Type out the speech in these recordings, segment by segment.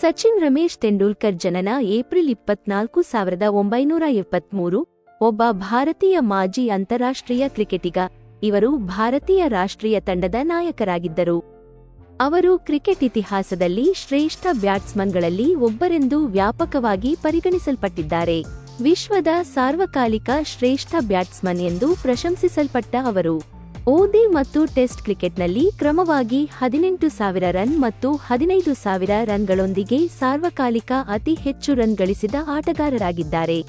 ಸಚಿನ್ ರಮೇಶ್ ತೆಂಡೂಲ್ಕರ್ ಜನನ ಏಪ್ರಿಲ್ ಇಪ್ಪತ್ನಾಲ್ಕು ಸಾವಿರದ ಒಂಬೈನೂರ ಎಪ್ಪತ್ಮೂರು. ಒಬ್ಬ ಭಾರತೀಯ ಮಾಜಿ ಅಂತಾರಾಷ್ಟ್ರೀಯ ಕ್ರಿಕೆಟಿಗ. ಇವರು ಭಾರತೀಯ ರಾಷ್ಟ್ರೀಯ ತಂಡದ ನಾಯಕರಾಗಿದ್ದರು. ಅವರು ಕ್ರಿಕೆಟ್ ಇತಿಹಾಸದಲ್ಲಿ ಶ್ರೇಷ್ಠ ಬ್ಯಾಟ್ಸ್ಮನ್ಗಳಲ್ಲಿ ಒಬ್ಬರೆಂದು ವ್ಯಾಪಕವಾಗಿ ಪರಿಗಣಿಸಲ್ಪಟ್ಟಿದ್ದಾರೆ. ವಿಶ್ವದ ಸಾರ್ವಕಾಲಿಕ ಶ್ರೇಷ್ಠ ಬ್ಯಾಟ್ಸ್ಮನ್ ಎಂದು ಪ್ರಶಂಸಿಸಲ್ಪಟ್ಟ ಅವರು. ಓದಿ ಮತ್ತು ಟೆಸ್ಟ್ ಕ್ರಿಕೆಟ್ನಲ್ಲಿ ಕ್ರಮವಾಗಿ ಹದಿನೆಂಟು ಸಾವಿರ ರನ್ ಮತ್ತು ಹದಿನೈದು ಸಾವಿರ ರನ್ಗಳೊಂದಿಗೆ ಸಾರ್ವಕಾಲಿಕ ಅತಿ ಹೆಚ್ಚು ರನ್ ಗಳಿಸಿದ ಆಟಗಾರರಾಗಿದ್ದಾರೆ.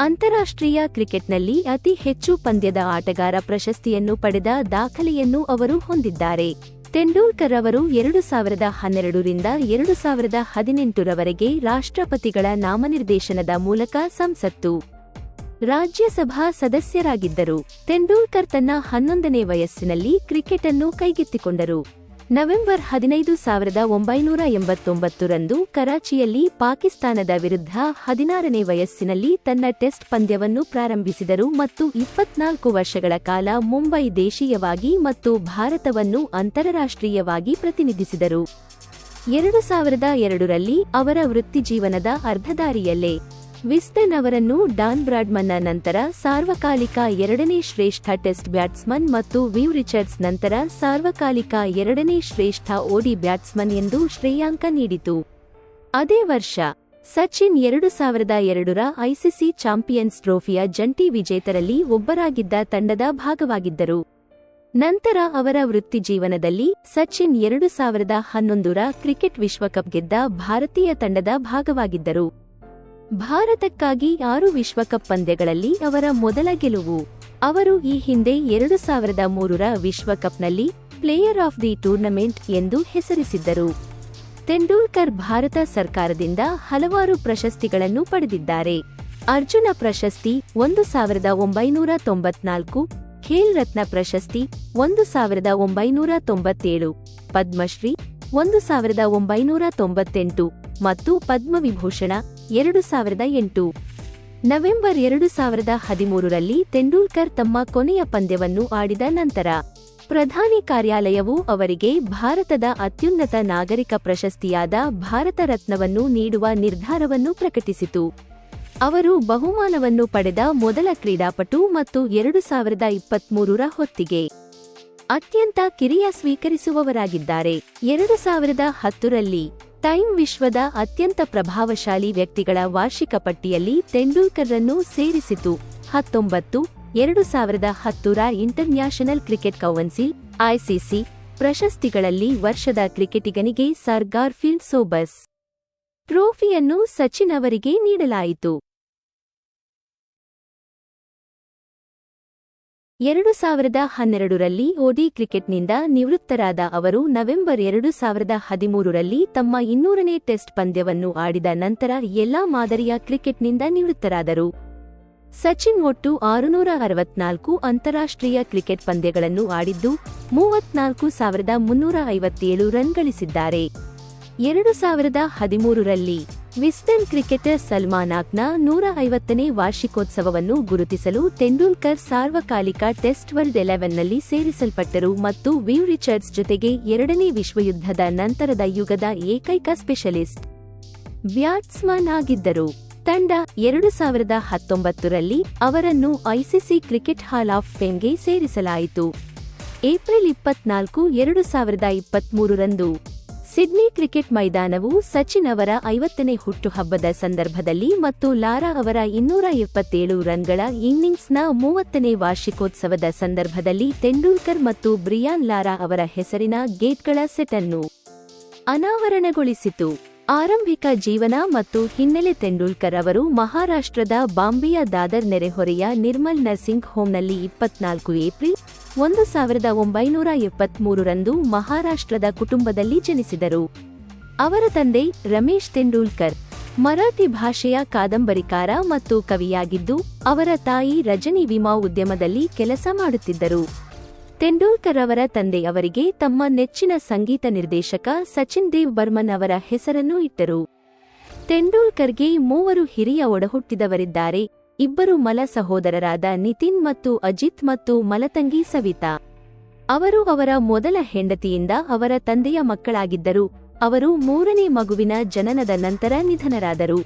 ಅಂತಾರಾಷ್ಟ್ರೀಯ ಕ್ರಿಕೆಟ್ನಲ್ಲಿ ಅತಿ ಹೆಚ್ಚು ಪಂದ್ಯದ ಆಟಗಾರ ಪ್ರಶಸ್ತಿಯನ್ನು ಪಡೆದ ದಾಖಲೆಯನ್ನು ಅವರು ಹೊಂದಿದ್ದಾರೆ. ತೆಂಡೂಲ್ಕರ್ ಅವರು ಎರಡು ಸಾವಿರದ ಹನ್ನೆರಡರಿಂದ ಎರಡು ಸಾವಿರದ ಹದಿನೆಂಟರವರೆಗೆ ರಾಷ್ಟ್ರಪತಿಗಳ ನಾಮನಿರ್ದೇಶನದ ಮೂಲಕ ಸಂಸತ್ತು. ರಾಜ್ಯಸಭಾ ಸದಸ್ಯರಾಗಿದ್ದರು. ತೆಂಡೂಲ್ಕರ್ ತನ್ನ ಹನ್ನೊಂದನೇ ವಯಸ್ಸಿನಲ್ಲಿ ಕ್ರಿಕೆಟ್ ಅನ್ನು ಕೈಗೆತ್ತಿಕೊಂಡರು. ನವೆಂಬರ್ ಹದಿನೈದು ಸಾವಿರದ ಒಂಬೈನೂರ ಎಂಬತ್ತೊಂಬತ್ತರಂದು ಕರಾಚಿಯಲ್ಲಿ ಪಾಕಿಸ್ತಾನದ ವಿರುದ್ಧ ಹದಿನಾರನೇ ವಯಸ್ಸಿನಲ್ಲಿ ತನ್ನ ಟೆಸ್ಟ್ ಪಂದ್ಯವನ್ನು ಪ್ರಾರಂಭಿಸಿದರು ಮತ್ತು ಇಪ್ಪತ್ನಾಲ್ಕು ವರ್ಷಗಳ ಕಾಲ ಮುಂಬೈ ದೇಶೀಯವಾಗಿ ಮತ್ತು ಭಾರತವನ್ನು ಅಂತಾರಾಷ್ಟ್ರೀಯವಾಗಿ ಪ್ರತಿನಿಧಿಸಿದರು. ಎರಡು ಸಾವಿರದ ಎರಡರಲ್ಲಿ ಅವರ ವೃತ್ತಿಜೀವನದ ಅರ್ಧದಾರಿಯಲ್ಲೇ ವಿಸ್ಟನ್ ಅವರನ್ನು ಡಾನ್ ಬ್ರಾಡ್ಮನ್ನ ನಂತರ ಸಾರ್ವಕಾಲಿಕ ಎರಡನೇ ಶ್ರೇಷ್ಠ ಟೆಸ್ಟ್ ಬ್ಯಾಟ್ಸ್ಮನ್ ಮತ್ತು ವಿವ್ ರಿಚರ್ಡ್ಸ್ ನಂತರ ಸಾರ್ವಕಾಲಿಕ ಎರಡನೇ ಶ್ರೇಷ್ಠ ಓಡಿ ಬ್ಯಾಟ್ಸ್ಮನ್ ಎಂದು ಶ್ರೇಯಾಂಕ ನೀಡಿತು. ಅದೇ ವರ್ಷ, ಸಚಿನ್ ಎರಡು ಸಾವಿರದ ಎರಡರ ಐಸಿಸಿ ಚಾಂಪಿಯನ್ಸ್ ಟ್ರೋಫಿಯ ಜಂಟಿ ವಿಜೇತರಲ್ಲಿ ಒಬ್ಬರಾಗಿದ್ದ ತಂಡದ ಭಾಗವಾಗಿದ್ದರು. ನಂತರ ಅವರ ವೃತ್ತಿಜೀವನದಲ್ಲಿ ಸಚಿನ್ ಎರಡು ಸಾವಿರದ ಹನ್ನೊಂದರ ಕ್ರಿಕೆಟ್ ವಿಶ್ವಕಪ್ ಗೆದ್ದ ಭಾರತೀಯ ತಂಡದ ಭಾಗವಾಗಿದ್ದರು. ಭಾರತಕ್ಕಾಗಿ ಆರು ವಿಶ್ವಕಪ್ ಪಂದ್ಯಗಳಲ್ಲಿ ಅವರ ಮೊದಲ ಗೆಲುವು. ಅವರು ಈ ಹಿಂದೆ ಎರಡು ಸಾವಿರದ ಮೂರರ ವಿಶ್ವಕಪ್ನಲ್ಲಿ ಪ್ಲೇಯರ್ ಆಫ್ ದಿ ಟೂರ್ನಮೆಂಟ್ ಎಂದು ಹೆಸರಿಸಿದ್ದರು. ತೆಂಡೂಲ್ಕರ್ ಭಾರತ ಸರ್ಕಾರದಿಂದ ಹಲವಾರು ಪ್ರಶಸ್ತಿಗಳನ್ನು ಪಡೆದಿದ್ದಾರೆ. ಅರ್ಜುನ ಪ್ರಶಸ್ತಿ ಒಂದು ಸಾವಿರದ ಒಂಬೈನೂರ ತೊಂಬತ್ನಾಲ್ಕು, ಖೇಲ್ ರತ್ನ ಪ್ರಶಸ್ತಿ ಒಂದು ಸಾವಿರದ ಒಂಬೈನೂರ ತೊಂಬತ್ತೇಳು, ಪದ್ಮಶ್ರೀ ಒಂದು ಸಾವಿರದ ಒಂಬೈನೂರ ತೊಂಬತ್ತೆಂಟು ಮತ್ತು ಪದ್ಮವಿಭೂಷಣ ಎರಡು ಸಾವಿರದ ಎಂಟು. ನವೆಂಬರ್ ಎರಡು ಸಾವಿರದ ಹದಿಮೂರರಲ್ಲಿ ತೆಂಡೂಲ್ಕರ್ ತಮ್ಮ ಕೊನೆಯ ಪಂದ್ಯವನ್ನು ಆಡಿದ ನಂತರ, ಪ್ರಧಾನಿ ಕಾರ್ಯಾಲಯವು ಅವರಿಗೆ ಭಾರತದ ಅತ್ಯುನ್ನತ ನಾಗರಿಕ ಪ್ರಶಸ್ತಿಯಾದ ಭಾರತ ರತ್ನವನ್ನು ನೀಡುವ ನಿರ್ಧಾರವನ್ನು ಪ್ರಕಟಿಸಿತು. ಅವರು ಬಹುಮಾನವನ್ನು ಪಡೆದ ಮೊದಲ ಕ್ರೀಡಾಪಟು ಮತ್ತು ಎರಡು ಸಾವಿರದ ಇಪ್ಪತ್ಮೂರರ ಹೊತ್ತಿಗೆ ಅತ್ಯಂತ ಕಿರಿಯ ಸ್ವೀಕರಿಸುವವರಾಗಿದ್ದಾರೆ. ಎರಡು ಸಾವಿರದ ಹತ್ತರಲ್ಲಿ ಟೈಮ್ ವಿಶ್ವದ ಅತ್ಯಂತ ಪ್ರಭಾವಶಾಲಿ ವ್ಯಕ್ತಿಗಳ ವಾರ್ಷಿಕ ಪಟ್ಟಿಯಲ್ಲಿ ತೆಂಡೂಲ್ಕರ್ರನ್ನು ಸೇರಿಸಿತು. ಹತ್ತೊಂಬತ್ತು, ಎರಡು ಸಾವಿರದ ಹತ್ತರ ಇಂಟರ್ನ್ಯಾಷನಲ್ ಕ್ರಿಕೆಟ್ ಕೌನ್ಸಿಲ್, ಐಸಿಸಿ, ಪ್ರಶಸ್ತಿಗಳಲ್ಲಿ ವರ್ಷದ ಕ್ರಿಕೆಟಿಗನಿಗೆ ಸರ್ ಗಾರ್ಫೀಲ್ಡ್ ಸೋಬಸ್ ಟ್ರೋಫಿಯನ್ನು ಸಚಿನ್ ಅವರಿಗೆ ನೀಡಲಾಯಿತು. ಎರಡು ಸಾವಿರದ ಹನ್ನೆರಡರಲ್ಲಿ ಓಡಿ ಕ್ರಿಕೆಟ್ನಿಂದ ನಿವೃತ್ತರಾದ ಅವರು ನವೆಂಬರ್ ಎರಡು ಸಾವಿರದ ಹದಿಮೂರರಲ್ಲಿ ತಮ್ಮ ಇನ್ನೂರನೇ ಟೆಸ್ಟ್ ಪಂದ್ಯವನ್ನು ಆಡಿದ ನಂತರ ಎಲ್ಲಾ ಮಾದರಿಯ ಕ್ರಿಕೆಟ್ನಿಂದ ನಿವೃತ್ತರಾದರು. ಸಚಿನ್ ಒಟ್ಟು ಆರುನೂರ ಅರವತ್ನಾಲ್ಕು ಅಂತಾರಾಷ್ಟ್ರೀಯ ಕ್ರಿಕೆಟ್ ಪಂದ್ಯಗಳನ್ನು ಆಡಿದ್ದು, ಮೂವತ್ನಾಲ್ಕು ಸಾವಿರದ ಮುನ್ನೂರ ಐವತ್ತೇಳು ರನ್ ಗಳಿಸಿದ್ದಾರೆ. ಎರಡು ಸಾವಿರದ ಹದಿಮೂರರಲ್ಲಿ ವಿಸ್ಟನ್ ಕ್ರಿಕೆಟರ್ ಸಲ್ಮಾನಾಕ್ನ ನೂರ ಐವತ್ತನೇ ವಾರ್ಷಿಕೋತ್ಸವವನ್ನು ಗುರುತಿಸಲು ತೆಂಡೂಲ್ಕರ್ ಸಾರ್ವಕಾಲಿಕ ಟೆಸ್ಟ್ ವರ್ಲ್ಡ್ ಎಲೆವೆನ್ನಲ್ಲಿ ಸೇರಿಸಲ್ಪಟ್ಟರು ಮತ್ತು ವಿವ್ ರಿಚರ್ಡ್ಸ್ ಜೊತೆಗೆ ಎರಡನೇ ವಿಶ್ವಯುದ್ಧದ ನಂತರದ ಯುಗದ ಏಕೈಕ ಸ್ಪೆಷಲಿಸ್ಟ್. ಬ್ಯಾಟ್ಸ್ಮನ್ ಆಗಿದ್ದರು. ತಂಡ ಎರಡು ಸಾವಿರದ ಹತ್ತೊಂಬತ್ತರಲ್ಲಿ ಅವರನ್ನು ಐಸಿಸಿ ಕ್ರಿಕೆಟ್ ಹಾಲ್ ಆಫ್ ಫೇಮ್ಗೆ ಸೇರಿಸಲಾಯಿತು. ಏಪ್ರಿಲ್ ಇಪ್ಪತ್ನಾಲ್ಕು, ಎರಡು ಸಾವಿರದ ಇಪ್ಪತ್ಮೂರರಂದು ಸಿಡ್ನಿ ಕ್ರಿಕೆಟ್ ಮೈದಾನವು ಸಚಿನ್ ಅವರ ಐವತ್ತನೇ ಹುಟ್ಟುಹಬ್ಬದ ಸಂದರ್ಭದಲ್ಲಿ ಮತ್ತು ಲಾರಾ ಅವರ ಇನ್ನೂರ ಎಪ್ಪತ್ತೇಳು ರನ್ಗಳ ಇನ್ನಿಂಗ್ಸ್ನ ಮೂವತ್ತನೇ ವಾರ್ಷಿಕೋತ್ಸವದ ಸಂದರ್ಭದಲ್ಲಿ ತೆಂಡೂಲ್ಕರ್ ಮತ್ತು ಬ್ರಿಯಾನ್ ಲಾರಾ ಅವರ ಹೆಸರಿನ ಗೇಟ್ಗಳ ಸೆಟ್ ಅನ್ನು ಅನಾವರಣಗೊಳಿಸಿತು. ಆರಂಭಿಕ ಜೀವನ ಮತ್ತು ಹಿನ್ನೆಲೆ ತೆಂಡೂಲ್ಕರ್ ಅವರು ಮಹಾರಾಷ್ಟ್ರದ ಬಾಂಬೆಯ ದಾದರ್ ನೆರೆಹೊರೆಯ ನಿರ್ಮಲ್ ನರ್ಸಿಂಗ್ ಹೋಮ್ನಲ್ಲಿ ಇಪ್ಪತ್ನಾಲ್ಕು ಏಪ್ರಿಲ್ ಒಂದು ಸಾವಿರದ ಒಂಬೈನೂರ ಎಪ್ಪತ್ಮೂರರಂದು ಮಹಾರಾಷ್ಟ್ರದ ಕುಟುಂಬದಲ್ಲಿ ಜನಿಸಿದರು. ಅವರ ತಂದೆ ರಮೇಶ್ ತೆಂಡೂಲ್ಕರ್. ಮರಾಠಿ ಭಾಷೆಯ ಕಾದಂಬರಿಕಾರ ಮತ್ತು ಕವಿಯಾಗಿದ್ದು, ಅವರ ತಾಯಿ ರಜನಿ ವಿಮಾ ಉದ್ಯಮದಲ್ಲಿ ಕೆಲಸ ಮಾಡುತ್ತಿದ್ದರು. ತೆಂಡೂಲ್ಕರ್ ಅವರ ತಂದೆ ಅವರಿಗೆ ತಮ್ಮ ನೆಚ್ಚಿನ ಸಂಗೀತ ನಿರ್ದೇಶಕ ಸಚಿನ್ ದೇವ್ ಬರ್ಮನ್ ಅವರ ಹೆಸರನ್ನು ಇಟ್ಟರು. ತೆಂಡೂಲ್ಕರ್ಗೆ ಮೂವರು ಹಿರಿಯ ಒಡಹುಟ್ಟಿದವರಿದ್ದಾರೆ. ಇಬ್ಬರು ಮಲ ಸಹೋದರರಾದ ನಿತಿನ್ ಮತ್ತು ಅಜಿತ್ ಮತ್ತು ಮಲತಂಗಿ ಸವಿತಾ. ಅವರು ಅವರ ಮೊದಲ ಹೆಂಡತಿಯಿಂದ ಅವರ ತಂದೆಯ ಮಕ್ಕಳಾಗಿದ್ದರು. ಅವರು ಮೂರನೇ ಮಗುವಿನ ಜನನದ ನಂತರ ನಿಧನರಾದರು.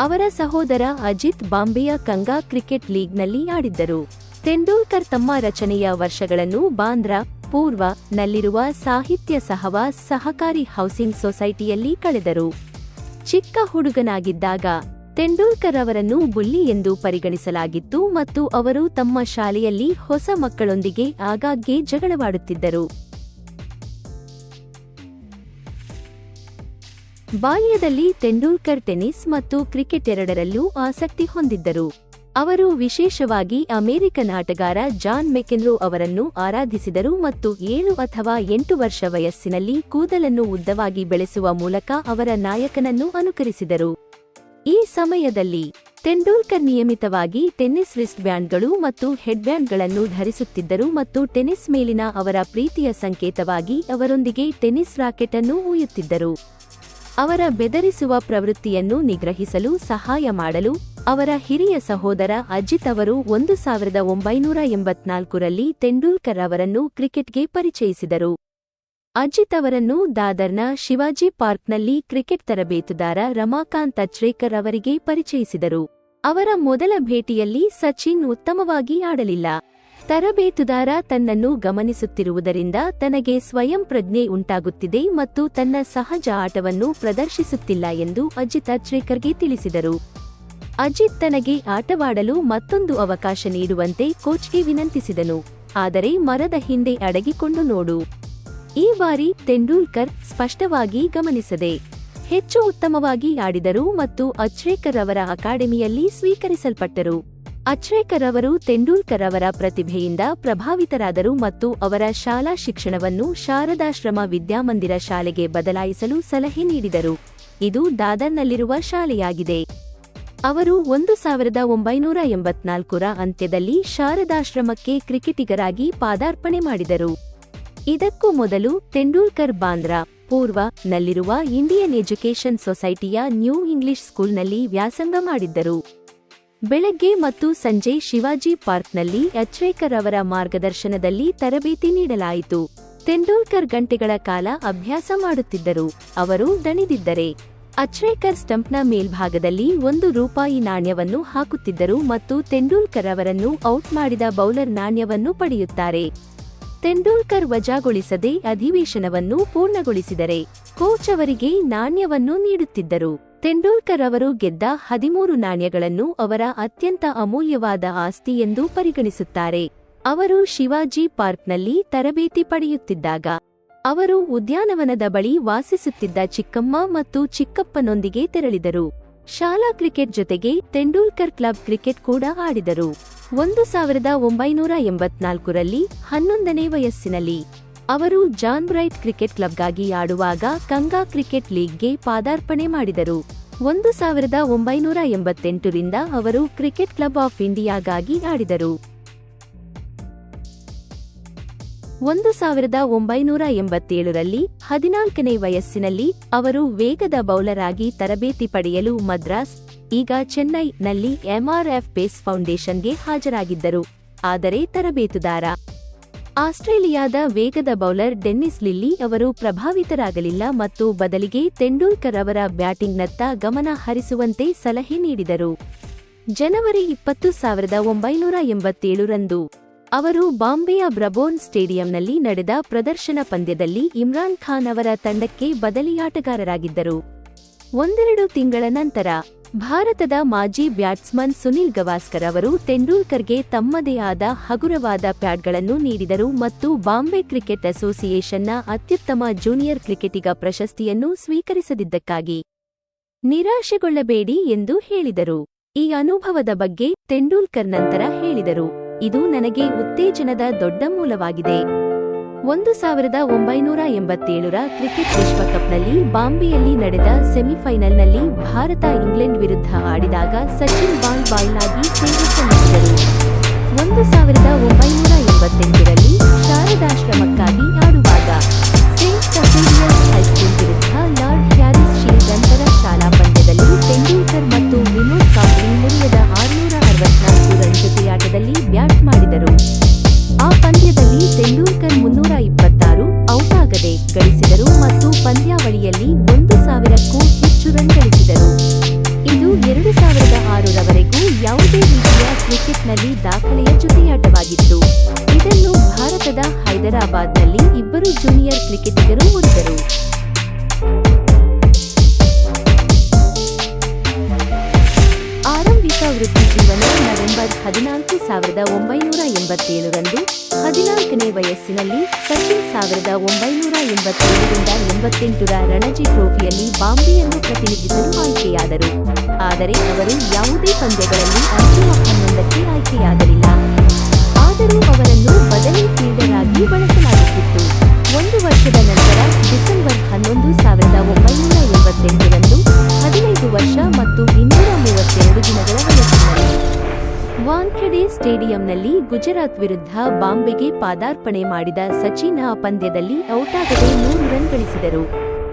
ಅವರ ಸಹೋದರ ಅಜಿತ್ ಬಾಂಬೆಯ ಕಂಗಾ ಕ್ರಿಕೆಟ್ ಲೀಗ್ನಲ್ಲಿ ಆಡಿದ್ದರು. ತೆಂಡೂಲ್ಕರ್ ತಮ್ಮ ರಚನೆಯ ವರ್ಷಗಳನ್ನು ಬಾಂದ್ರಾ, ಪೂರ್ವ ನಲ್ಲಿರುವ ಸಾಹಿತ್ಯ ಸಹವಾಸ್ ಸಹಕಾರಿ ಹೌಸಿಂಗ್ ಸೊಸೈಟಿಯಲ್ಲಿ ಕಳೆದರು. ಚಿಕ್ಕ ಹುಡುಗನಾಗಿದ್ದಾಗ ತೆಂಡೂಲ್ಕರ್ ಅವರನ್ನು ಬುಲ್ಲಿ ಎಂದು ಪರಿಗಣಿಸಲಾಗಿತ್ತು ಮತ್ತು ಅವರು ತಮ್ಮ ಶಾಲೆಯಲ್ಲಿ ಹೊಸ ಮಕ್ಕಳೊಂದಿಗೆ ಆಗಾಗ್ಗೆ ಜಗಳವಾಡುತ್ತಿದ್ದರು. ಬಾಲ್ಯದಲ್ಲಿ ತೆಂಡೂಲ್ಕರ್ ಟೆನಿಸ್ ಮತ್ತು ಕ್ರಿಕೆಟ್ ಎರಡರಲ್ಲೂ ಆಸಕ್ತಿ ಹೊಂದಿದ್ದರು. ಅವರು ವಿಶೇಷವಾಗಿ ಅಮೆರಿಕನ್ ಆಟಗಾರ ಜಾನ್ ಮೆಕೆನ್ರೋ ಅವರನ್ನು ಆರಾಧಿಸಿದರು ಮತ್ತು ಏಳು ಅಥವಾ ಎಂಟು ವರ್ಷ ವಯಸ್ಸಿನಲ್ಲಿ ಕೂದಲನ್ನು ಉದ್ದವಾಗಿ ಬೆಳೆಸುವ ಮೂಲಕ ಅವರ ನಾಯಕನನ್ನು ಅನುಕರಿಸಿದರು. ಈ ಸಮಯದಲ್ಲಿ ತೆಂಡೂಲ್ಕರ್ ನಿಯಮಿತವಾಗಿ ಟೆನ್ನಿಸ್ ರಿಸ್ಟ್ ಬ್ಯಾಂಡ್ಗಳು ಮತ್ತು ಹೆಡ್ ಹೆಡ್ಬ್ಯಾಂಡ್ಗಳನ್ನು ಧರಿಸುತ್ತಿದ್ದರು ಮತ್ತು ಟೆನ್ನಿಸ್ ಮೇಲಿನ ಅವರ ಪ್ರೀತಿಯ ಸಂಕೇತವಾಗಿ ಅವರೊಂದಿಗೆ ಟೆನ್ನಿಸ್ ರಾಕೆಟ್ ಅನ್ನು ಊಯುತ್ತಿದ್ದರು. ಅವರ ಬೆದರಿಸುವ ಪ್ರವೃತ್ತಿಯನ್ನು ನಿಗ್ರಹಿಸಲು ಸಹಾಯ ಮಾಡಲು ಅವರ ಹಿರಿಯ ಸಹೋದರ ಅಜಿತ್ ಅವರು ಒಂದು ಸಾವಿರದ ಒಂಬೈನೂರ ಎಂಬತ್ನಾಲ್ಕರಲ್ಲಿ ತೆಂಡೂಲ್ಕರ್ ಅವರನ್ನು ಕ್ರಿಕೆಟ್ಗೆ ಪರಿಚಯಿಸಿದರು. ಅಜಿತ್ ಅವರನ್ನು ದಾದರ್ನ ಶಿವಾಜಿ ಪಾರ್ಕ್ನಲ್ಲಿ ಕ್ರಿಕೆಟ್ ತರಬೇತುದಾರ ರಮಾಕಾಂತ್ ಅಚ್ರೇಕರ್ ಅವರಿಗೆ ಪರಿಚಯಿಸಿದರು. ಅವರ ಮೊದಲ ಭೇಟಿಯಲ್ಲಿ ಸಚಿನ್ ಉತ್ತಮವಾಗಿ ಆಡಲಿಲ್ಲ. ತರಬೇತುದಾರ ತನ್ನನ್ನು ಗಮನಿಸುತ್ತಿರುವುದರಿಂದ ತನಗೆ ಸ್ವಯಂ ಪ್ರಜ್ಞೆ ಉಂಟಾಗುತ್ತಿದೆ ಮತ್ತು ತನ್ನ ಸಹಜ ಆಟವನ್ನು ಪ್ರದರ್ಶಿಸುತ್ತಿಲ್ಲ ಎಂದು ಅಜಿತ್ ಅಚ್ರೇಕರ್ಗೆ ತಿಳಿಸಿದರು. ಅಜಿತ್ ತನಗೆ ಆಟವಾಡಲು ಮತ್ತೊಂದು ಅವಕಾಶ ನೀಡುವಂತೆ ಕೋಚ್ಗೆ ವಿನಂತಿಸಿದನು. ಆದರೆ ಮರದ ಹಿಂದೆ ಅಡಗಿಕೊಂಡು ನೋಡು. ಈ ಬಾರಿ ತೆಂಡೂಲ್ಕರ್ ಸ್ಪಷ್ಟವಾಗಿ ಗಮನಿಸದೆ ಹೆಚ್ಚು ಉತ್ತಮವಾಗಿ ಆಡಿದರು ಮತ್ತು ಅಚ್ರೇಕರ್ ಅವರ ಅಕಾಡೆಮಿಯಲ್ಲಿ ಸ್ವೀಕರಿಸಲ್ಪಟ್ಟರು. ಅಚ್ರೇಕರ್ ಅವರು ತೆಂಡೂಲ್ಕರ್ ಅವರ ಪ್ರತಿಭೆಯಿಂದ ಪ್ರಭಾವಿತರಾದರು ಮತ್ತು ಅವರ ಶಾಲಾ ಶಿಕ್ಷಣವನ್ನು ಶಾರದಾಶ್ರಮ ವಿದ್ಯಾಮಂದಿರ ಶಾಲೆಗೆ ಬದಲಾಯಿಸಲು ಸಲಹೆ ನೀಡಿದರು. ಇದು ದಾದರ್ನಲ್ಲಿರುವ ಶಾಲೆಯಾಗಿದೆ. ಅವರು ಒಂದು ಸಾವಿರದ ಒಂಬೈನೂರ ಎಂಬತ್ನಾಲ್ಕರ ಅಂತ್ಯದಲ್ಲಿ ಶಾರದಾಶ್ರಮಕ್ಕೆ ಕ್ರಿಕೆಟಿಗರಾಗಿ ಪಾದಾರ್ಪಣೆ ಮಾಡಿದರು. ಇದಕ್ಕೂ ಮೊದಲು ತೆಂಡೂಲ್ಕರ್ ಬಾಂದ್ರಾ, ಪೂರ್ವ ನಲ್ಲಿರುವ ಇಂಡಿಯನ್ ಎಜುಕೇಷನ್ ಸೊಸೈಟಿಯ ನ್ಯೂ ಇಂಗ್ಲಿಷ್ ಸ್ಕೂಲ್ನಲ್ಲಿ ವ್ಯಾಸಂಗ ಮಾಡಿದ್ದರು. ಬೆಳಗ್ಗೆ ಮತ್ತು ಸಂಜೆ ಶಿವಾಜಿ ಪಾರ್ಕ್ನಲ್ಲಿ ಅಚ್ರೇಕರ್ ಅವರ ಮಾರ್ಗದರ್ಶನದಲ್ಲಿ ತರಬೇತಿ ನೀಡಲಾಯಿತು. ತೆಂಡೂಲ್ಕರ್ ಗಂಟೆಗಳ ಕಾಲ ಅಭ್ಯಾಸ ಮಾಡುತ್ತಿದ್ದರು. ಅವರು ದಣಿದಿದ್ದರೆ. ಅಚ್ರೇಕರ್ ಸ್ಟಂಪ್ನ ಮೇಲ್ಭಾಗದಲ್ಲಿ ಒಂದು ರೂಪಾಯಿ ನಾಣ್ಯವನ್ನು ಹಾಕುತ್ತಿದ್ದರು ಮತ್ತು ತೆಂಡೂಲ್ಕರ್ ಅವರನ್ನು ಔಟ್ ಮಾಡಿದ ಬೌಲರ್ ನಾಣ್ಯವನ್ನು ಪಡೆಯುತ್ತಾರೆ. ತೆಂಡೂಲ್ಕರ್ ವಜಾಗೊಳಿಸದೆ ಅಧಿವೇಶನವನ್ನು ಪೂರ್ಣಗೊಳಿಸಿದರೆ ಕೋಚ್ ಅವರಿಗೆ ನಾಣ್ಯವನ್ನು ನೀಡುತ್ತಿದ್ದರು. ತೆಂಡೂಲ್ಕರ್ ಅವರು ಗೆದ್ದ ಹದಿಮೂರು ನಾಣ್ಯಗಳನ್ನು ಅವರ ಅತ್ಯಂತ ಅಮೂಲ್ಯವಾದ ಆಸ್ತಿ ಎಂದು ಪರಿಗಣಿಸುತ್ತಾರೆ. ಅವರು ಶಿವಾಜಿ ಪಾರ್ಕ್ನಲ್ಲಿ ತರಬೇತಿ ಪಡೆಯುತ್ತಿದ್ದಾಗ ಅವರು ಉದ್ಯಾನವನದ ಬಳಿ ವಾಸಿಸುತ್ತಿದ್ದ ಚಿಕ್ಕಮ್ಮ ಮತ್ತು ಚಿಕ್ಕಪ್ಪನೊಂದಿಗೆ ತೆರಳಿದರು. ಶಾಲಾ ಕ್ರಿಕೆಟ್ ಜೊತೆಗೆ ತೆಂಡೂಲ್ಕರ್ ಕ್ಲಬ್ ಕ್ರಿಕೆಟ್ ಕೂಡ ಆಡಿದರು. ಒಂದು ಸಾವಿರದ ಒಂಬೈನೂರ ಎಂಬತ್ನಾಲ್ಕರಲ್ಲಿ ಹನ್ನೊಂದನೇ ವಯಸ್ಸಿನಲ್ಲಿ ಅವರು ಜಾನ್ ಬ್ರೈಟ್ ಕ್ರಿಕೆಟ್ ಕ್ಲಬ್ಗಾಗಿ ಆಡುವಾಗ ಕಂಗಾ ಕ್ರಿಕೆಟ್ ಲೀಗ್ಗೆ ಪಾದಾರ್ಪಣೆ ಮಾಡಿದರು. ಒಂದು ಸಾವಿರದ ಒಂಬೈನೂರ ಎಂಬತ್ತೆಂಟರಿಂದ ಅವರು ಕ್ರಿಕೆಟ್ ಕ್ಲಬ್ ಆಫ್ ಇಂಡಿಯಾಗಾಗಿ ಆಡಿದರು. ಒಂದು ಸಾವಿರದ ಒಂಬೈನೂರ ಎಂಬತ್ತೇಳರಲ್ಲಿ ಹದಿನಾಲ್ಕನೇ ವಯಸ್ಸಿನಲ್ಲಿ ಅವರು ವೇಗದ ಬೌಲರ್ ಆಗಿ ತರಬೇತಿ ಪಡೆಯಲು ಮದ್ರಾಸ್, ಈಗ ಚೆನ್ನೈನಲ್ಲಿ ಎಂಆರ್ಎಫ್ ಬೇಸ್ ಫೌಂಡೇಶನ್ಗೆ ಹಾಜರಾಗಿದ್ದರು. ಆದರೆ ತರಬೇತುದಾರ. ಆಸ್ಟ್ರೇಲಿಯಾದ ವೇಗದ ಬೌಲರ್ ಡೆನ್ನಿಸ್ ಲಿಲ್ಲಿ ಅವರು ಪ್ರಭಾವಿತರಾಗಲಿಲ್ಲ ಮತ್ತು ಬದಲಿಗೆ ತೆಂಡೂಲ್ಕರ್ ಅವರ ಬ್ಯಾಟಿಂಗ್ನತ್ತ ಗಮನ ಹರಿಸುವಂತೆ ಸಲಹೆ ನೀಡಿದರು. ಜನವರಿ ಇಪ್ಪತ್ತು ಸಾವಿರದ ಒಂಬೈನೂರ ಎಂಬತ್ತೇಳರಂದು ಅವರು ಬಾಂಬೆಯ ಬ್ರಬೋನ್ ಸ್ಟೇಡಿಯಂನಲ್ಲಿ ನಡೆದ ಪ್ರದರ್ಶನ ಪಂದ್ಯದಲ್ಲಿ ಇಮ್ರಾನ್ ಖಾನ್ ಅವರ ತಂಡಕ್ಕೆ ಬದಲಿಯಾಟಗಾರರಾಗಿದ್ದರು. ಒಂದೆರಡು ತಿಂಗಳ ನಂತರ, ಭಾರತದ ಮಾಜಿ ಬ್ಯಾಟ್ಸ್ಮನ್ ಸುನಿಲ್ ಗವಾಸ್ಕರ್ ಅವರು ತೆಂಡೂಲ್ಕರ್ಗೆ ತಮ್ಮದೇ ಆದ ಹಗುರವಾದ ಪ್ಯಾಡ್ಗಳನ್ನು ನೀಡಿದರು ಮತ್ತು ಬಾಂಬೆ ಕ್ರಿಕೆಟ್ ಅಸೋಸಿಯೇಷನ್ನ ಅತ್ಯುತ್ತಮ ಜೂನಿಯರ್ ಕ್ರಿಕೆಟಿಗ ಪ್ರಶಸ್ತಿಯನ್ನು ಸ್ವೀಕರಿಸದಿದ್ದಕ್ಕಾಗಿ ನಿರಾಶೆಗೊಳ್ಳಬೇಡಿ ಎಂದು ಹೇಳಿದರು. ಈ ಅನುಭವದ ಬಗ್ಗೆ ತೆಂಡೂಲ್ಕರ್ ನಂತರ ಹೇಳಿದರು. ಇದು ನನಗೆ ಉತ್ತೇಜನದ ದೊಡ್ಡ ಮೂಲವಾಗಿದೆ. ಒಂದು ಸಾವಿರದ ಒಂಬೈನೂರ ಎಂಬತ್ತೇಳರ ಕ್ರಿಕೆಟ್ ವಿಶ್ವಕಪ್ನಲ್ಲಿ ಬಾಂಬೆಯಲ್ಲಿ ನಡೆದ ಸೆಮಿಫೈನಲ್ನಲ್ಲಿ ಭಾರತ ಇಂಗ್ಲೆಂಡ್ ವಿರುದ್ಧ ಆಡಿದಾಗ ಸಚಿನ್ ಬಾಲ್ ಬಾಲ್ನಾಗಿ ಸೇವೆ ಸಲ್ಲಿಸಿದರು ಒಂದು ಸಾವಿರದ ಒಂಬೈನೂರ ಎಂಬತ್ತೆಂಟರಲ್ಲಿ ಶಾರದಾಶ್ರಮಕ್ಕಾಗಿ ಆಡುವಾಗ ಸೇಂಟ್ ಸಫೇರಿಯಸ್ ಹೈಸ್ಕೂಲ್ ವಿರುದ್ಧ ಲಾರ್ಡ್ ಹ್ಯಾರಿಸ್ ಶೀಲ್ಡ್ ತೆಂಡೂಲ್ಕರ್ ಮತ್ತು ವಿನೋದ್ ಕಾಂಬ್ಲಿ ಮುರಿಯದ ಆರುನೂರ ಅರವತ್ನಾಲ್ಕು ರನ್ ಜೊತೆಯಾಟದಲ್ಲಿ ಬ್ಯಾಟ್ ಮಾಡಿದರು. ಆ ಪಂದ್ಯದಲ್ಲಿ ತೆಂಡೂಲ್ಕರ್ ಮುನ್ನೂರ ಇಪ್ಪತ್ತಾರು ಔಟ್ ಆಗದೆ ಗಳಿಸಿದರು ಮತ್ತು ಪಂದ್ಯಾವಳಿಯಲ್ಲಿ ಒಂದು ಸಾವಿರಕ್ಕೂ ಹೆಚ್ಚು ರನ್ ಗಳಿಸಿದರು. ಇದು ಎರಡು ಸಾವಿರದ ಆರರವರೆಗೂ ಯಾವುದೇ ರೀತಿಯ ಕ್ರಿಕೆಟ್ನಲ್ಲಿ ದಾಖಲೆಯ ಜೊತೆಯಾಟವಾಗಿತ್ತು. ಇದನ್ನು ಭಾರತದ ಹೈದರಾಬಾದ್ನಲ್ಲಿ ಇಬ್ಬರು ಜೂನಿಯರ್ ಕ್ರಿಕೆಟಿಗರು ಮುರಿದರು. ಆರಂಭಿಕ ವೃತ್ತಿಜೀವನ ನವೆಂಬರ್ ಹದಿನಾಲ್ಕು ಸಾವಿರದ ಒಂಬೈನೂರ ಎಂಬತ್ತೇಳರಂದು ಹದಿನಾಲ್ಕನೇ ವಯಸ್ಸಿನಲ್ಲಿ ಸಚಿನ್ ಸಾವಿರದ ಒಂಬೈನೂರ ಎಂಬತ್ತೇಳರಿಂದ ಎಂಬತ್ತೆಂಟರ ರಣಜಿ ಟ್ರೋಫಿಯಲ್ಲಿ ಬಾಂಬೆಯನ್ನು ಪ್ರತಿನಿಧಿಸಲು ಆಯ್ಕೆಯಾದರು. ಆದರೆ ಅವರು ಯಾವುದೇ ಪಂದ್ಯಗಳಲ್ಲಿ ಅಂತಿಮ ಹನ್ನೊಂದಕ್ಕೆ ಆಯ್ಕೆಯಾಗಲಿಲ್ಲ. ಆದರೂ ಅವರನ್ನು ಬದಲಿ ಆಗಿ ಬಳಸಲಾಗುತ್ತಿತ್ತು. ಒಂದು ವರ್ಷದ ನಂತರ ಡಿಸೆಂಬರ್ ಹನ್ನೊಂದು ಸಾವಿರದ ಒಂಬೈನೂರ ಎಂಬತ್ತೆಂಟರಂದು ಹದಿನೈದು ವರ್ಷ ಮತ್ತು ಇನ್ನೂರ ಮೂವತ್ತೆರಡು ದಿನಗಳ ವಯಸ್ಸಿನಲ್ಲಿ ವಾಂಖೆಡೆ ಸ್ಟೇಡಿಯಂನಲ್ಲಿ ಗುಜರಾತ್ ವಿರುದ್ಧ ಬಾಂಬೆಗೆ ಪಾದಾರ್ಪಣೆ ಮಾಡಿದ ಸಚಿನ್ ಆ ಪಂದ್ಯದಲ್ಲಿ ಔಟಾಗದೆ ನೂರು ರನ್ ಗಳಿಸಿದರು.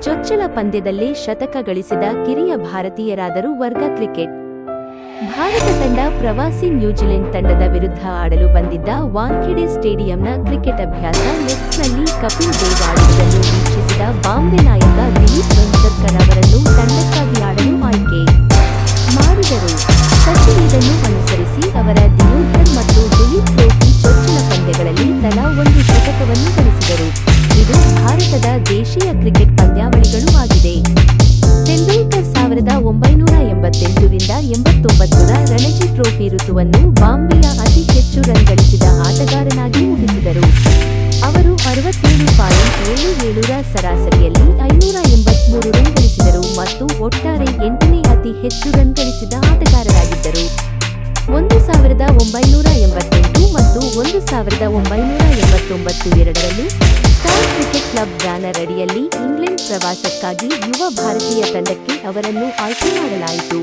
ಚೊಚ್ಚಲ ಪಂದ್ಯದಲ್ಲೇ ಶತಕ ಗಳಿಸಿದ ಕಿರಿಯ ಭಾರತೀಯರಾದರು ವರ್ಗ ಕ್ರಿಕೆಟ್. ಭಾರತ ತಂಡ ಪ್ರವಾಸಿ ನ್ಯೂಜಿಲೆಂಡ್ ತಂಡದ ವಿರುದ್ಧ ಆಡಲು ಬಂದಿದ್ದ ವಾಂಖೆಡೆ ಸ್ಟೇಡಿಯಂನ ಕ್ರಿಕೆಟ್ ಅಭ್ಯಾಸ ನೆಟ್ಸ್ನಲ್ಲಿ ಕಪಿಲ್ ದೇವ್ ಆಡುವುದನ್ನು ವೀಕ್ಷಿಸಿದ ಬಾಂಬೆ ನಾಯಕ ದಿಲೀಪ್ ವೆಂಕರ್ಕರ್ ಅವರನ್ನು ತಂಡಕ್ಕಾಗಿ ಆಡಲು ಆಯ್ಕೆ ಮಾಡಿದರು. ಸಚಿನ್ ಇದನ್ನು ಅನುಸರಿಸಿ ಅವರ ದಿನೋಧರ್ ಮತ್ತು ದಿಲೀಪ್ ಟ್ರೋಫಿ ಚೊಚ್ಚಲ ಪಂದ್ಯಗಳಲ್ಲಿ ತಲಾ ಒಂದು ಶತಕವನ್ನು ಗಳಿಸಿದರು. ಇದು ಭಾರತದ ದೇಶೀಯ ಕ್ರಿಕೆಟ್ ಪಂದ್ಯಾವಳಿಗಳು ಆಗಿದೆ. ತೆಂಡೂಲ್ಕರ್ ಸಾವಿರದ ಒಂಬೈನೂರ ಎಂಬತ್ತೆಂಟರಿಂದ ಎಂಬತ್ತೊಂಬತ್ತರ ರಣಜಿ ಟ್ರೋಫಿ ಋತುವನ್ನು ಬಾಂಬೆಯ ಅತಿ ಹೆಚ್ಚು ರನ್ ಗಳಿಸಿದ ಆಟಗಾರನಾಗಿ ಮುಗಿಸಿದರು. ಅವರು ಅರವತ್ತೇಳು ಪಾಯಿಂಟ್ ಏಳು ಏಳರ ಸರಾಸರಿಯಲ್ಲಿ ಐನೂರ ಎಂಬತ್ಮೂರು ರನ್ ಗಳಿಸಿದರು ಮತ್ತು ಒಟ್ಟಾರೆ ಎಂಟನೇ ಅತಿ ಹೆಚ್ಚು ರನ್ ಗಳಿಸಿದ ಆಟಗಾರರಾಗಿದ್ದರು. ಒಂದು ಸಾವಿರದ ಒಂಬೈನೂರ ಎಂಬತ್ತೆಂಟು ಮತ್ತು ಒಂದು ಸಾವಿರದ ಒಂಬೈನೂರ ಎಂಬತ್ತೊಂಬತ್ತು ಎರಡರಲ್ಲೂ ಸ್ಟಾರ್ ಕ್ರಿಕೆಟ್ ಕ್ಲಬ್ ಬ್ಯಾನರ್ ಅಡಿಯಲ್ಲಿ ಇಂಗ್ಲೆಂಡ್ ಪ್ರವಾಸಕ್ಕಾಗಿ ಯುವ ಭಾರತೀಯ ತಂಡಕ್ಕೆ ಅವರನ್ನು ಆಯ್ಕೆ ಮಾಡಲಾಯಿತು.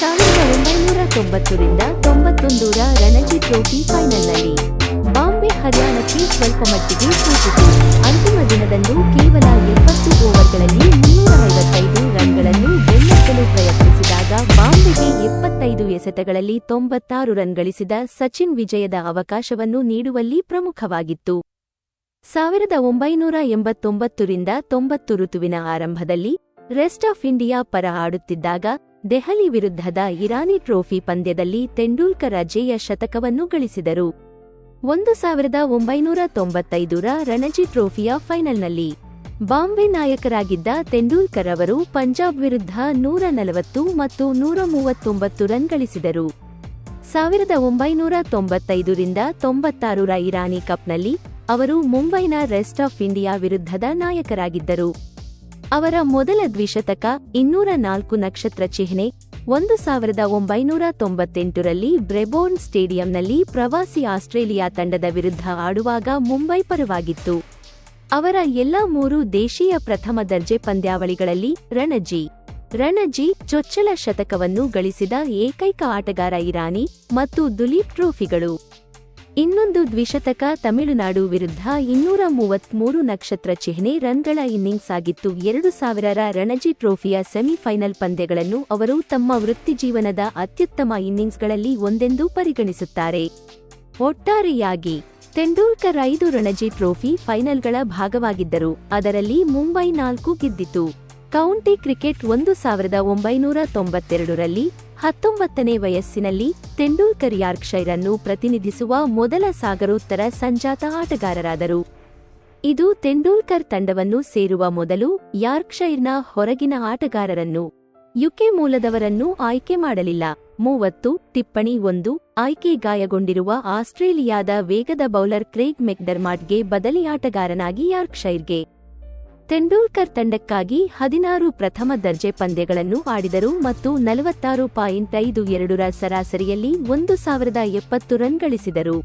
ಸಾವಿರದ ಒಂಬೈನೂರ ತೊಂಬತ್ತರಿಂದ ತೊಂಬತ್ತೊಂದರ ರಣಜಿ ಟ್ರೋಫಿ ಫೈನಲ್ನಲ್ಲಿ. ಬಾಂಬೆ ಹರಿಯಾಣಕ್ಕೆ ಸ್ವಲ್ಪ ಮಟ್ಟಿಗೆ ಸೂಚಿತು ಅಂತಿಮ ದಿನದಂದು ಕೇವಲ ಎಪ್ಪತ್ತು ಓವರ್ಗಳಲ್ಲಿ ಮುನ್ನೂರ ಐವತ್ತೈದು ರನ್ಗಳನ್ನು ಬೆನ್ನಟ್ಟಲು ಪ್ರಯತ್ನಿಸಿದಾಗ ಬಾಂಬೆಗೆ ಎಪ್ಪತ್ತೈದು ಎಸೆತಗಳಲ್ಲಿ ತೊಂಬತ್ತಾರು ರನ್ ಗಳಿಸಿದ ಸಚಿನ್ ವಿಜಯದ ಅವಕಾಶವನ್ನು ನೀಡುವಲ್ಲಿ ಪ್ರಮುಖವಾಗಿತ್ತು. ಸಾವಿರದ ಒಂಬೈನೂರ ಎಂಬತ್ತೊಂಬತ್ತರಿಂದ ತೊಂಬತ್ತು ಋತುವಿನ ಆರಂಭದಲ್ಲಿ ರೆಸ್ಟ್ ಆಫ್ ಇಂಡಿಯಾ ಪರ ಆಡುತ್ತಿದ್ದಾಗ ದೆಹಲಿ ವಿರುದ್ಧದ ಇರಾನಿ ಟ್ರೋಫಿ ಪಂದ್ಯದಲ್ಲಿ ತೆಂಡೂಲ್ಕರ್ ಅಜೇಯ ಶತಕವನ್ನು ಗಳಿಸಿದರು. ಒಂದು ಸಾವಿರದ ಒಂಬೈನೂರ ತೊಂಬತ್ತೈದರ ರಣಜಿ ಟ್ರೋಫಿಯ ಫೈನಲ್ನಲ್ಲಿ ಬಾಂಬೆ ನಾಯಕರಾಗಿದ್ದ ತೆಂಡೂಲ್ಕರ್ ಅವರು ಪಂಜಾಬ್ ವಿರುದ್ಧ ನೂರ ನಲವತ್ತು ಮತ್ತು ನೂರ ಮೂವತ್ತೊಂಬತ್ತು ರನ್ ಗಳಿಸಿದರು. ಸಾವಿರದ ಒಂಬೈನೂರ ತೊಂಬತ್ತೈದರಿಂದ ತೊಂಬತ್ತಾರರ ಇರಾನಿ ಕಪ್ನಲ್ಲಿ ಅವರು ಮುಂಬೈನ ರೆಸ್ಟ್ ಆಫ್ ಇಂಡಿಯಾ ವಿರುದ್ಧದ ನಾಯಕರಾಗಿದ್ದರು. ಅವರ ಮೊದಲ ದ್ವಿಶತಕ ಇನ್ನೂರ ನಾಲ್ಕು ನಕ್ಷತ್ರ ಚಿಹ್ನೆ, ಒಂದು ಸಾವಿರದ ಒಂಬೈನೂರ ತೊಂಬತ್ತೆಂಟರಲ್ಲಿ ಬ್ರೆಬೋರ್ನ್ ಸ್ಟೇಡಿಯಂನಲ್ಲಿ ಪ್ರವಾಸಿ ಆಸ್ಟ್ರೇಲಿಯಾ ತಂಡದ ವಿರುದ್ಧ ಆಡುವಾಗ ಮುಂಬೈ ಪರವಾಗಿತ್ತು. ಅವರ ಎಲ್ಲ ಮೂರು ದೇಶೀಯ ಪ್ರಥಮ ದರ್ಜೆ ಪಂದ್ಯಾವಳಿಗಳಲ್ಲಿ ರಣಜಿ. ರಣಜಿ ಚೊಚ್ಚಲ ಶತಕವನ್ನು ಗಳಿಸಿದ ಏಕೈಕ ಆಟಗಾರ ಇರಾನಿ ಮತ್ತು ದುಲೀಪ್ ಟ್ರೋಫಿಗಳು. ಇನ್ನೊಂದು ದ್ವಿಶತಕ ತಮಿಳುನಾಡು ವಿರುದ್ಧ ಇನ್ನೂರ ಮೂವತ್ಮೂರು ನಕ್ಷತ್ರ ಚಿಹ್ನೆ ರನ್ಗಳ ಇನ್ನಿಂಗ್ಸ್ ಆಗಿತ್ತು. ಎರಡು ಸಾವಿರರ ರಣಜಿ ಟ್ರೋಫಿಯ ಸೆಮಿಫೈನಲ್ ಪಂದ್ಯಗಳನ್ನು ಅವರು ತಮ್ಮ ವೃತ್ತಿಜೀವನದ ಅತ್ಯುತ್ತಮ ಇನ್ನಿಂಗ್ಸ್ಗಳಲ್ಲಿ ಒಂದೆಂದು ಪರಿಗಣಿಸುತ್ತಾರೆ. ಒಟ್ಟಾರೆಯಾಗಿ, ತೆಂಡೂಲ್ಕರ್ ಐದು ರಣಜಿ ಟ್ರೋಫಿ ಫೈನಲ್ಗಳ ಭಾಗವಾಗಿದ್ದರು. ಅದರಲ್ಲಿ ಮುಂಬೈ ನಾಲ್ಕು ಗೆದ್ದಿತು. ಕೌಂಟಿ ಕ್ರಿಕೆಟ್ ಒಂದು ಸಾವಿರದ ಒಂಬೈನೂರ ತೊಂಬತ್ತೆರಡರಲ್ಲಿ ಹತ್ತೊಂಬತ್ತನೇ ವಯಸ್ಸಿನಲ್ಲಿ ತೆಂಡೂಲ್ಕರ್ ಯಾರ್ಕ್ಷೈರ್ ಅನ್ನು ಪ್ರತಿನಿಧಿಸುವ ಮೊದಲ ಸಾಗರೋತ್ತರ ಸಂಜಾತ ಆಟಗಾರರಾದರು. ಇದು ತೆಂಡೂಲ್ಕರ್ ತಂಡವನ್ನು ಸೇರುವ ಮೊದಲು ಯಾರ್ಕ್ಷೈರ್ನ ಹೊರಗಿನ ಆಟಗಾರರನ್ನು, ಯುಕೆ ಮೂಲದವರನ್ನು ಆಯ್ಕೆ ಮಾಡಲಿಲ್ಲ. ಮೂವತ್ತು, ಟಿಪ್ಪಣಿ ಒಂದು, ಆಯ್ಕೆ ಗಾಯಗೊಂಡಿರುವ ಆಸ್ಟ್ರೇಲಿಯಾದ ವೇಗದ ಬೌಲರ್ ಕ್ರೇಗ್ ಮೆಕ್ಡರ್ಮಾಟ್ಗೆ ಬದಲಿ ಆಟಗಾರನಾಗಿ ಯಾರ್ಕ್ಷೈರ್ಗೆ ತೆಂಡೂಲ್ಕರ್ ತಂಡಕ್ಕಾಗಿ ಹದಿನಾರು ಪ್ರಥಮ ದರ್ಜೆ ಪಂದ್ಯಗಳನ್ನು ಆಡಿದರು ಮತ್ತು ನಲವತ್ತಾರು ಪಾಯಿಂಟ್ ಐದು ಎರಡರ ಸರಾಸರಿಯಲ್ಲಿ ಒಂದು ಸಾವಿರದ ಎಪ್ಪತ್ತು ರನ್ ಗಳಿಸಿದರು.